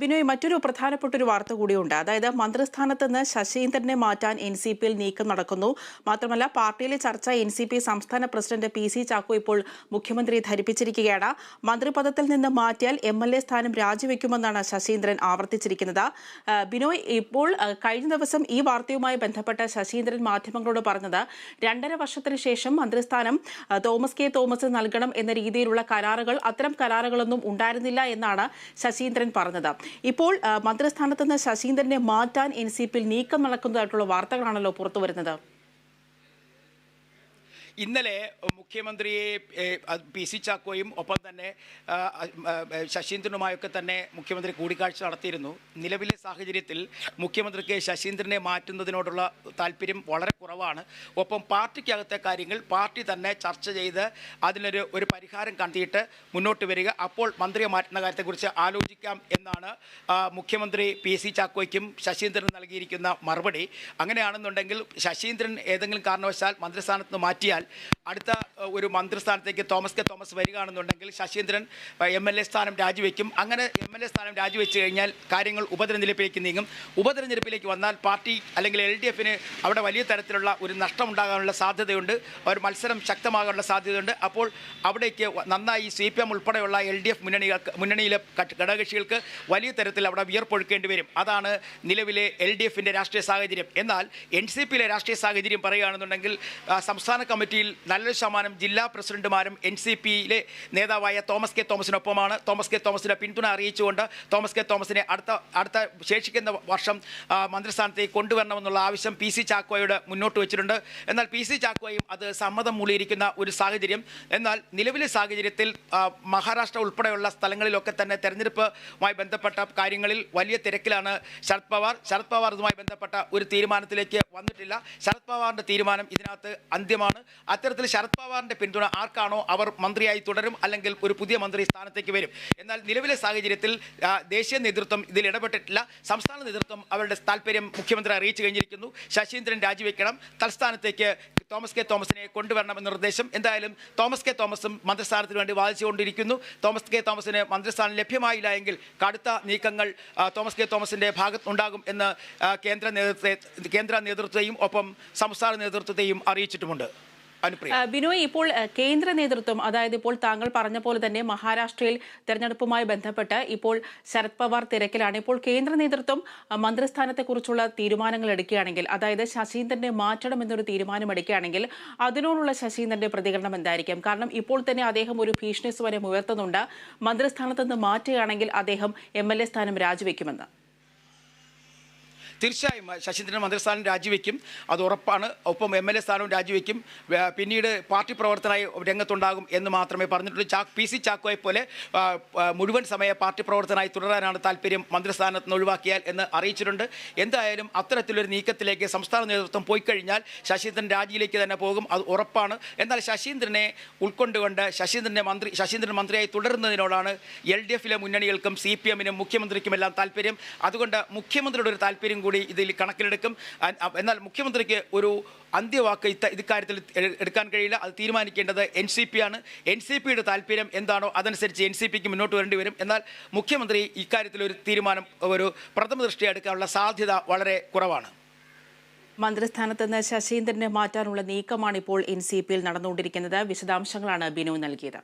ബിനോയ് മറ്റൊരു പ്രധാനപ്പെട്ട ഒരു വാർത്ത കൂടിയുണ്ട്. അതായത് മന്ത്രിസ്ഥാനത്ത് നിന്ന് ശശീന്ദ്രനെ മാറ്റാൻ എൻ സി പിയിൽ നീക്കം നടക്കുന്നു. മാത്രമല്ല പാർട്ടിയിലെ ചർച്ച എൻ സി പി സംസ്ഥാന പ്രസിഡന്റ് പി സി ചാക്കോ ഇപ്പോൾ മുഖ്യമന്ത്രിയെ ധരിപ്പിച്ചിരിക്കുകയാണ്. മന്ത്രിപദത്തിൽ നിന്ന് മാറ്റിയാൽ എം എൽ എ സ്ഥാനം രാജിവെക്കുമെന്നാണ് ശശീന്ദ്രൻ ആവർത്തിച്ചിരിക്കുന്നത്. ബിനോയ് ഇപ്പോൾ കഴിഞ്ഞ ദിവസം ഈ വാർത്തയുമായി ബന്ധപ്പെട്ട ശശീന്ദ്രൻ മാധ്യമങ്ങളോട് പറഞ്ഞത് രണ്ടര വർഷത്തിന് ശേഷം മന്ത്രിസ്ഥാനം തോമസ് കെ. തോമസ് നൽകണം എന്ന രീതിയിലുള്ള കരാറുകൾ അത്തരം കരാറുകളൊന്നും ഉണ്ടായിരുന്നില്ല എന്നാണ് ശശീന്ദ്രൻ പറഞ്ഞത്. ഇപ്പോൾ ആ, മന്ത്രിസ്ഥാനത്ത് നിന്ന് ശശീന്ദ്രനെ മാറ്റാൻ എൻ സി പിയിൽ നീക്കം നടക്കുന്നതായിട്ടുള്ള വാർത്തകളാണല്ലോ പുറത്തു വരുന്നത്. ഇന്നലെ മുഖ്യമന്ത്രിയെ പി സി ചാക്കോയും ഒപ്പം തന്നെ ശശീന്ദ്രനുമായൊക്കെ തന്നെ മുഖ്യമന്ത്രി കൂടിക്കാഴ്ച നടത്തിയിരുന്നു. നിലവിലെ സാഹചര്യത്തിൽ മുഖ്യമന്ത്രിക്ക് ശശീന്ദ്രനെ മാറ്റുന്നതിനോടുള്ള താല്പര്യം വളരെ കുറവാണ് ഒപ്പം പാർട്ടിക്കകത്തെ കാര്യങ്ങൾ പാർട്ടി തന്നെ ചർച്ച ചെയ്ത് അതിനൊരു ഒരു പരിഹാരം കണ്ടെത്തിയിട്ട് മുന്നോട്ട് വരിക. അപ്പോൾ മന്ത്രിയെ മാറ്റുന്ന കാര്യത്തെക്കുറിച്ച് ആലോചിക്കാം എന്നാണ് മുഖ്യമന്ത്രി പി സി ചാക്കോയ്ക്കും ശശീന്ദ്രൻ നൽകിയിരിക്കുന്ന മറുപടി. അങ്ങനെയാണെന്നുണ്ടെങ്കിൽ ശശീന്ദ്രൻ ഏതെങ്കിലും കാരണവശാൽ മന്ത്രിസ്ഥാനത്ത് നിന്ന് മാറ്റിയാൽ അടുത്ത ഒരു മന്ത്രിസ്ഥാനത്തേക്ക് തോമസ് കെ തോമസ് വരികയാണെന്നുണ്ടെങ്കിൽ ശശീന്ദ്രൻ എം എൽ എ സ്ഥാനം രാജിവെക്കും. അങ്ങനെ എം എൽ എ സ്ഥാനം രാജിവെച്ച് കഴിഞ്ഞാൽ കാര്യങ്ങൾ ഉപതെരഞ്ഞെടുപ്പിലേക്ക് നീങ്ങും. ഉപതെരഞ്ഞെടുപ്പിലേക്ക് വന്നാൽ പാർട്ടി അല്ലെങ്കിൽ എൽ ഡി എഫിന് അവിടെ വലിയ തരത്തിലുള്ള ഒരു നഷ്ടം ഉണ്ടാകാനുള്ള സാധ്യതയുണ്ട്. ഒരു മത്സരം ശക്തമാകാനുള്ള സാധ്യതയുണ്ട്. അപ്പോൾ അവിടേക്ക് നന്നായി സി പി എം ഉൾപ്പെടെയുള്ള എൽ ഡി എഫ് മുന്നണികൾക്ക് മുന്നണിയിലെ ഘടകകക്ഷികൾക്ക് വലിയ തരത്തിൽ അവിടെ വിയർപ്പൊഴുക്കേണ്ടി വരും. അതാണ് നിലവിലെ എൽ ഡി എഫിന്റെ രാഷ്ട്രീയ സാഹചര്യം. എന്നാൽ എൻ സി പിയിലെ രാഷ്ട്രീയ സാഹചര്യം പറയുകയാണെന്നുണ്ടെങ്കിൽ സംസ്ഥാന കമ്മിറ്റിയിൽ നല്ലൊരു ശതമാനം ജില്ലാ പ്രസിഡന്റുമാരും എൻ സി പിയിലെ നേതാവായ തോമസ് കെ തോമസിനൊപ്പമാണ്. തോമസ് കെ തോമസിനെ പിന്തുണ അറിയിച്ചുകൊണ്ട് തോമസ് കെ തോമസിനെ അടുത്ത അടുത്ത ശേഷിക്കുന്ന വർഷം മന്ത്രിസ്ഥാനത്തേക്ക് കൊണ്ടുവരണമെന്നുള്ള ആവശ്യം പി സി ചാക്കോയോട് മുന്നോട്ട് വെച്ചിട്ടുണ്ട്. എന്നാൽ പി സി ചാക്കോയും അത് സമ്മതം മൂളിയിരിക്കുന്ന ഒരു സാഹചര്യം. എന്നാൽ നിലവിലെ സാഹചര്യത്തിൽ മഹാരാഷ്ട്ര ഉൾപ്പെടെയുള്ള സ്ഥലങ്ങളിലൊക്കെ തന്നെ തെരഞ്ഞെടുപ്പുമായി ബന്ധപ്പെട്ട കാര്യങ്ങളിൽ വലിയ തിരക്കിലാണ് ശരത് പവാർ. ശരത് പവാർ ഇതുമായി ബന്ധപ്പെട്ട ഒരു തീരുമാനത്തിലേക്ക് വന്നിട്ടില്ല. ശരത് പവാറിന്റെ തീരുമാനം ഇതിനകത്ത് അന്ത്യമാണ്. അത്തരത്തിൽ ശരത് പവാറിന്റെ പിന്തുണ ആർക്കാണോ അവർ മന്ത്രിയായി തുടരും അല്ലെങ്കിൽ ഒരു പുതിയ മന്ത്രി സ്ഥാനത്തേക്ക് വരും. എന്നാൽ നിലവിലെ സാഹചര്യത്തിൽ ദേശീയ നേതൃത്വം ഇതിൽ ഇടപെട്ടിട്ടില്ല. സംസ്ഥാന നേതൃത്വം അവരുടെ താല്പര്യം മുഖ്യമന്ത്രി അറിയിച്ചു കഴിഞ്ഞിരിക്കുന്നു. ശശീന്ദ്രൻ രാജിവെക്കണം. തൽസ്ഥാനത്തേക്ക് തോമസ് കെ തോമസിനെ കൊണ്ടുവരണമെന്ന നിർദ്ദേശം എന്തായാലും തോമസ് കെ തോമസും മന്ത്രിസ്ഥാനത്തിന് വേണ്ടി വാദിച്ചുകൊണ്ടിരിക്കുന്നു. തോമസ് കെ തോമസിന് മന്ത്രിസ്ഥാനം ലഭ്യമായില്ല എങ്കിൽ കടുത്ത നീക്കങ്ങൾ തോമസ് കെ തോമസിന്റെ ഭാഗത്തുണ്ടാകും എന്ന് കേന്ദ്ര നേതൃത്വത്തെ കേന്ദ്ര നേതൃത്വത്തെയും ഒപ്പം സംസ്ഥാന നേതൃത്വത്തെയും അറിയിച്ചിട്ടുമുണ്ട്. ബിനോയ് ഇപ്പോൾ കേന്ദ്ര നേതൃത്വം അതായത് ഇപ്പോൾ താങ്കൾ പറഞ്ഞ പോലെ തന്നെ മഹാരാഷ്ട്രയിൽ തെരഞ്ഞെടുപ്പുമായി ബന്ധപ്പെട്ട് ഇപ്പോൾ ശരത് പവാർ തിരക്കിലാണ്. ഇപ്പോൾ കേന്ദ്ര നേതൃത്വം മന്ത്രിസ്ഥാനത്തെക്കുറിച്ചുള്ള തീരുമാനങ്ങൾ എടുക്കുകയാണെങ്കിൽ അതായത് ശശീന്ദ്രനെ മാറ്റണം എന്നൊരു തീരുമാനം എടുക്കുകയാണെങ്കിൽ അതിനോടുള്ള ശശീന്ദ്രന്റെ പ്രതികരണം എന്തായിരിക്കും? കാരണം ഇപ്പോൾ തന്നെ അദ്ദേഹം ഒരു ഭീഷണി സ്വരം ഉയർത്തുന്നുണ്ട്. മന്ത്രിസ്ഥാനത്ത് നിന്ന് മാറ്റുകയാണെങ്കിൽ അദ്ദേഹം എം എൽ എ സ്ഥാനം രാജിവെക്കുമെന്ന്. തീർച്ചയായും ശശീന്ദ്രൻ മന്ത്രിസ്ഥാനം രാജിവെക്കും. അത് ഉറപ്പാണ്. ഒപ്പം എം എൽ എ സ്ഥാനവും രാജിവെക്കും. പിന്നീട് പാർട്ടി പ്രവർത്തനമായി രംഗത്തുണ്ടാകും എന്ന് മാത്രമേ പറഞ്ഞിട്ടുള്ളൂ. ചാ പി സി ചാക്കോയെ പോലെ മുഴുവൻ സമയ പാർട്ടി പ്രവർത്തനമായി തുടരാനാണ് താല്പര്യം മന്ത്രിസ്ഥാനത്ത് നിന്ന് ഒഴിവാക്കിയാൽ എന്ന് അറിയിച്ചിട്ടുണ്ട്. എന്തായാലും അത്തരത്തിലൊരു നീക്കത്തിലേക്ക് സംസ്ഥാന നേതൃത്വം പോയി കഴിഞ്ഞാൽ ശശീന്ദ്രൻ രാജിയിലേക്ക് തന്നെ പോകും. അത് ഉറപ്പാണ്. എന്നാൽ ശശീന്ദ്രനെ ഉൾക്കൊണ്ടുകൊണ്ട് ശശീന്ദ്രനെ മന്ത്രി ശശീന്ദ്രൻ മന്ത്രിയായി തുടരുന്നതിനോടാണ് എൽ ഡി എഫിലെ മുന്നണികൾക്കും സി പി എമ്മിനും മുഖ്യമന്ത്രിക്കുമെല്ലാം താല്പര്യം. അതുകൊണ്ട് മുഖ്യമന്ത്രിയുടെ ഒരു താല്പര്യം കൂടി ഇതിൽ കണക്കിലെടുക്കും. എന്നാൽ മുഖ്യമന്ത്രിക്ക് ഒരു അന്ത്യവാക്ക് ഇത്ത ഇക്കാര്യത്തിൽ എടുക്കാൻ കഴിയില്ല. അത് തീരുമാനിക്കേണ്ടത് എൻ സി പി ആണ്. എൻ സി പിയുടെ താല്പര്യം എന്താണോ അതനുസരിച്ച് എൻ സി പിക്ക് മുന്നോട്ട് വരേണ്ടി വരും. എന്നാൽ മുഖ്യമന്ത്രി ഇക്കാര്യത്തിൽ ഒരു തീരുമാനം ഒരു പ്രഥമ ദൃഷ്ടി എടുക്കാനുള്ള സാധ്യത വളരെ കുറവാണ്. മന്ത്രിസ്ഥാനത്ത് നിന്ന് ശശീന്ദ്രനെ മാറ്റാനുള്ള നീക്കമാണ് ഇപ്പോൾ എൻ സി പിയിൽ നടന്നുകൊണ്ടിരിക്കുന്നത്. വിശദാംശങ്ങളാണ് ബിനു നൽകിയത്.